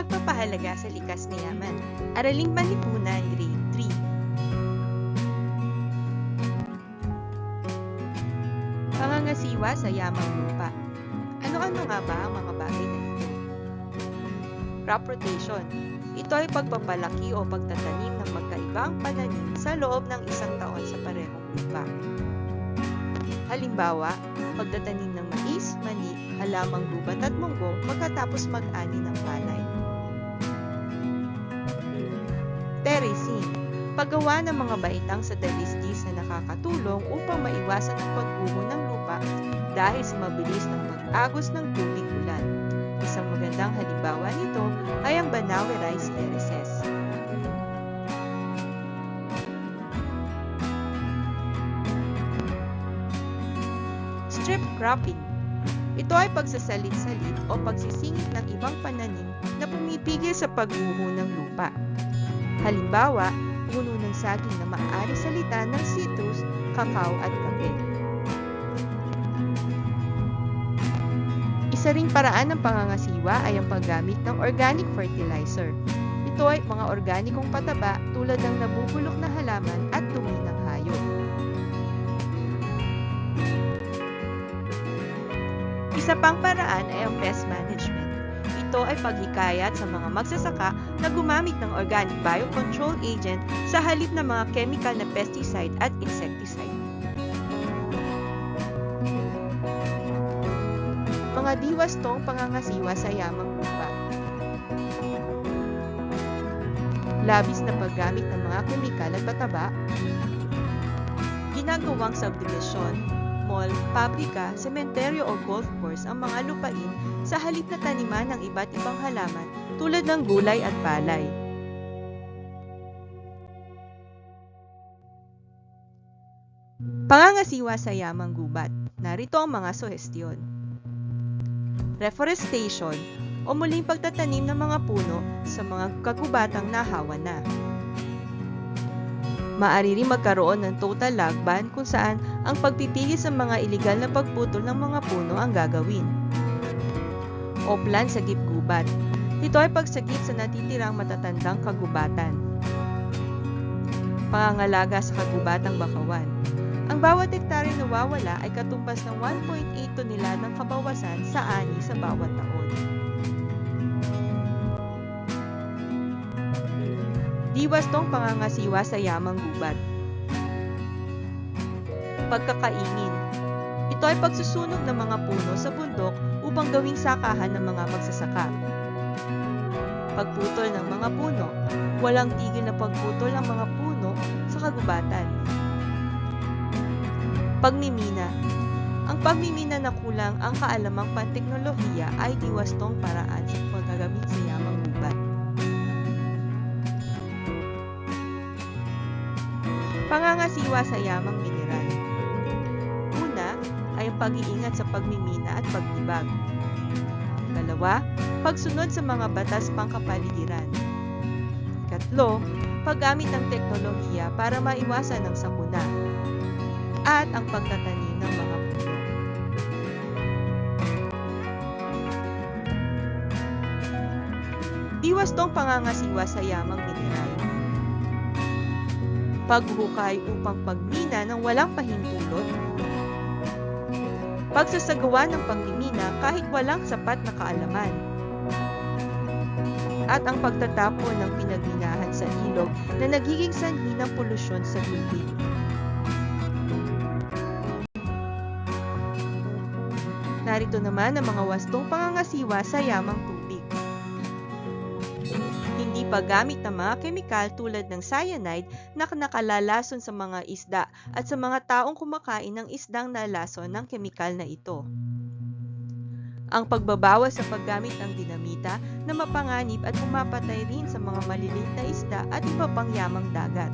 Pagpapahalaga sa likas na yaman. Araling Panlipunan, Grade 3. Pangangasiwa sa yamang lupa. Ano-ano nga ba ang mga bagay na ito? Crop rotation. Ito ay pagpapalaki o pagtatanim ng magkaibang pananim sa loob ng isang taon sa parehong lupa. Halimbawa, pagtatanim ng mais, mani, halamang gubat at munggo pagkatapos mag-ani ng palay. Paggawa ng mga baitang sa dalisdis na nakakatulong upang maiwasan ang pagguho ng lupa dahil sa mabilis ng pag-agos ng tubig ulan. Isang magandang halimbawa nito ay ang Banawe Rice Terraces. Strip cropping. Ito ay pagsasalit-salit o pagsisingit ng ibang pananim na pumipigil sa pagguho ng lupa. Halimbawa, puno ng saging na maaari salitan ng citrus, kakao at kape. Isa ring paraan ng pangangasiwa ay ang paggamit ng organic fertilizer. Ito ay mga organikong pataba tulad ng nabubulok na halaman at dumi ng hayop. Isa pang paraan ay ang pest management. Ito ay paghikayat sa mga magsasaka na gumamit ng organic biocontrol agent sa halip ng mga chemical na pesticide at insecticide. Mga diwastong pangangasiwa sa yamang lupa. Labis na paggamit ng mga kemikal at pataba. Ginagawang subdivision, mall, pabrika, sementeryo o golf course ang mga lupain sa halip na taniman ng iba't ibang halaman tulad ng gulay at palay. Pangangasiwa sa yamang gubat. Narito ang mga suhestyon. Reforestation o muling pagtatanim ng mga puno sa mga kagubatang nahawa na. Maaari rin magkaroon ng total log ban kung saan ang pagpipigil sa mga ilegal na pagputol ng mga puno ang gagawin. O plan sa gipgubat. Ito ay pagsagip sa natitirang matatandang kagubatan. Pangangalaga sa kagubatang bakawan. Ang bawat hektareng nawawala ay katumbas ng 1.8 tonela ng kabawasan sa ani sa bawat taon. Diwastong pangangasiwa sa yamang gubat. Pagkakaingin. Ito ay pagsusunog ng mga puno sa bundok upang gawing sakahan ng mga magsasaka. Pagputol ng mga puno. Walang tigil na pagputol ng mga puno sa kagubatan. Pagmimina. Ang pagmimina na kulang ang kaalamang panteknolohiya ay diwastong paraan sa paggagamit sa yamang Pangangasiwa sa yamang mineral. Una ay ang pag-iingat sa pagmimina at pagtibag. Kalawa, pagsunod sa mga batas pangkapaligiran. Katlo, paggamit ng teknolohiya para maiwasan ang sakuna. At ang pagtatanim ng mga puno. Diwastong pangangasiwa sa yamang mineral paghuhukay upang pagmina ng walang pahintulot, pagsasagawa ng pagmimina kahit walang sapat na kaalaman, at ang pagtatapon ng pinagminahan sa ilog na nagiging sanhi ng polusyon sa tubig. Narito naman ang mga wastong pangangasiwa sa yamang tubig hindi paggamit ng mga kemikal tulad ng cyanide na nakalalason sa mga isda at sa mga taong kumakain ng isdang nalason ng kemikal na ito. Ang pagbabawas sa paggamit ng dinamita na mapanganib at pumapatay rin sa mga maliliit na isda at iba pang yamang dagat.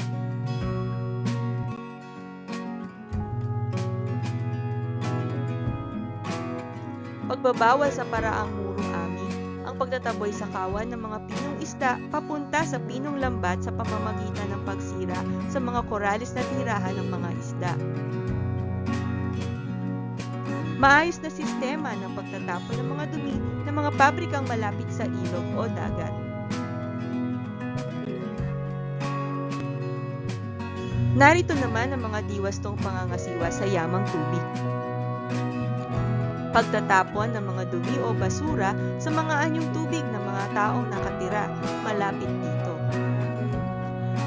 Pagbabawas sa paraang ang pagtataboy sa kawan ng mga pinong isda papunta sa pinong lambat sa pamamagitan ng pagsira sa mga koralis na tirahan ng mga isda. Maayos na sistema ng pagtatapon ng mga dumi ng mga pabrikang malapit sa ilog o dagat. Narito naman ang mga diwastong pangangasiwa sa yamang tubig. Pagtatapon ng mga dumi o basura sa mga anyong tubig ng mga taong nakatira malapit dito.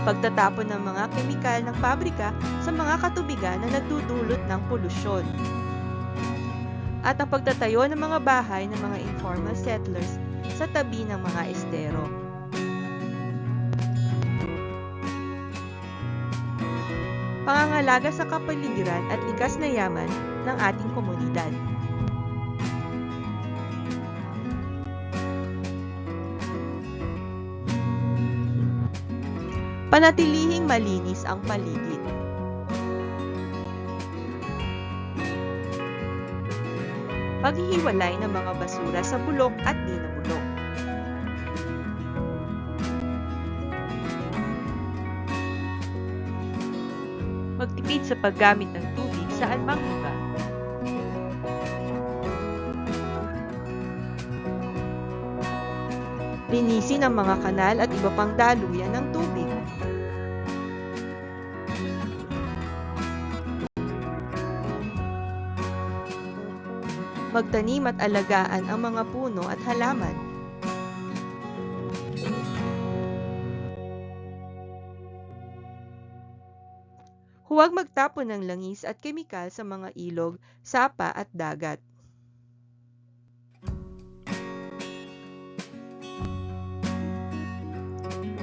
Pagtatapon ng mga kemikal ng pabrika sa mga katubigan na nagdudulot ng polusyon. At ang pagtatayo ng mga bahay ng mga informal settlers sa tabi ng mga estero. pangangalaga sa kapaligiran at likas na yaman ng ating komunidad. Panatilihing malinis ang paligid. Paghihiwalay ng mga basura sa bulok at di na bulok. magtipid sa paggamit ng tubig sa anumang lugar. Linisin ang mga kanal at iba pang daluyan ng tubig. Magtanim at alagaan ang mga puno at halaman. Huwag magtapon ng langis at kemikal sa mga ilog, sapa at dagat.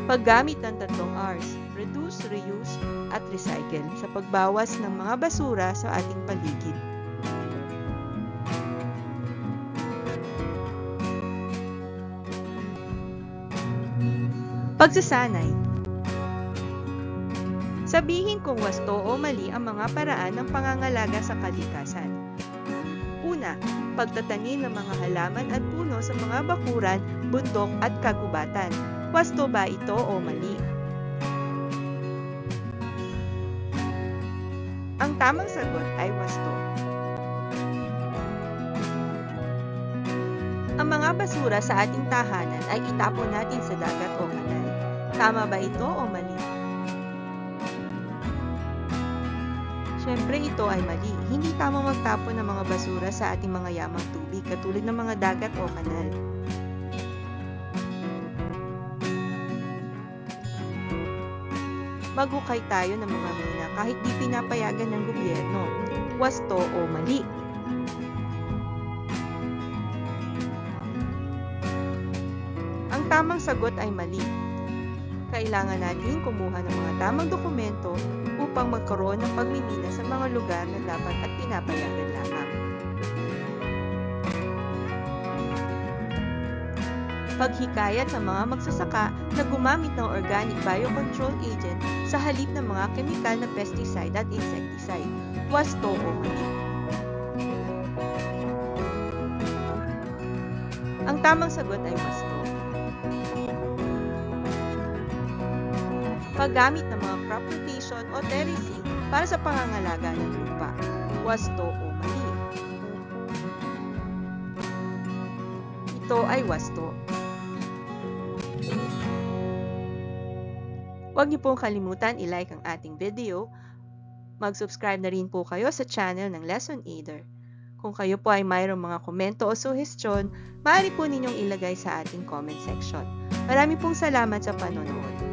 Paggamit ng tatlong R's, reduce, reuse, at recycle sa pagbawas ng mga basura sa ating paligid. Pagsasanay Sabihin kung wasto o mali ang mga paraan ng pangangalaga sa kalikasan. Una, pagtatanim ng mga halaman at puno sa mga bakuran, bundok at kagubatan. Wasto ba ito o mali? Ang tamang sagot ay wasto. Ang mga basura sa ating tahanan ay itapon natin sa dagat o kanal. Tama ba ito o mali? Siyempre ito ay mali. Hindi tamang magtapon ng mga basura sa ating mga yamang tubig katulad ng mga dagat o kanal. Maghukay tayo ng mga mina kahit di pinapayagan ng gobyerno. Wasto o mali. Ang tamang sagot ay mali. Kailangan natin kumuha ng mga tamang dokumento upang magkaroon ng pagmimina sa mga lugar na dapat at pinapayagan lamang. Paghikayat sa mga magsasaka na gumamit ng organic biocontrol agent sa halip ng mga kemikal na pesticide at insecticide. Wasto o mali. Ang tamang sagot ay wasto. Paggamit ng mga crop rotation o terracing para sa pangangalaga ng lupa. Wasto o mali. Ito ay wasto. Huwag niyo pong kalimutan i-like ang ating video. Mag-subscribe na rin po kayo sa channel ng Lesson Aider. Kung kayo po ay mayroong mga komento o suhestyon, maaari po ninyong ilagay sa ating comment section. Marami pong salamat sa panonood.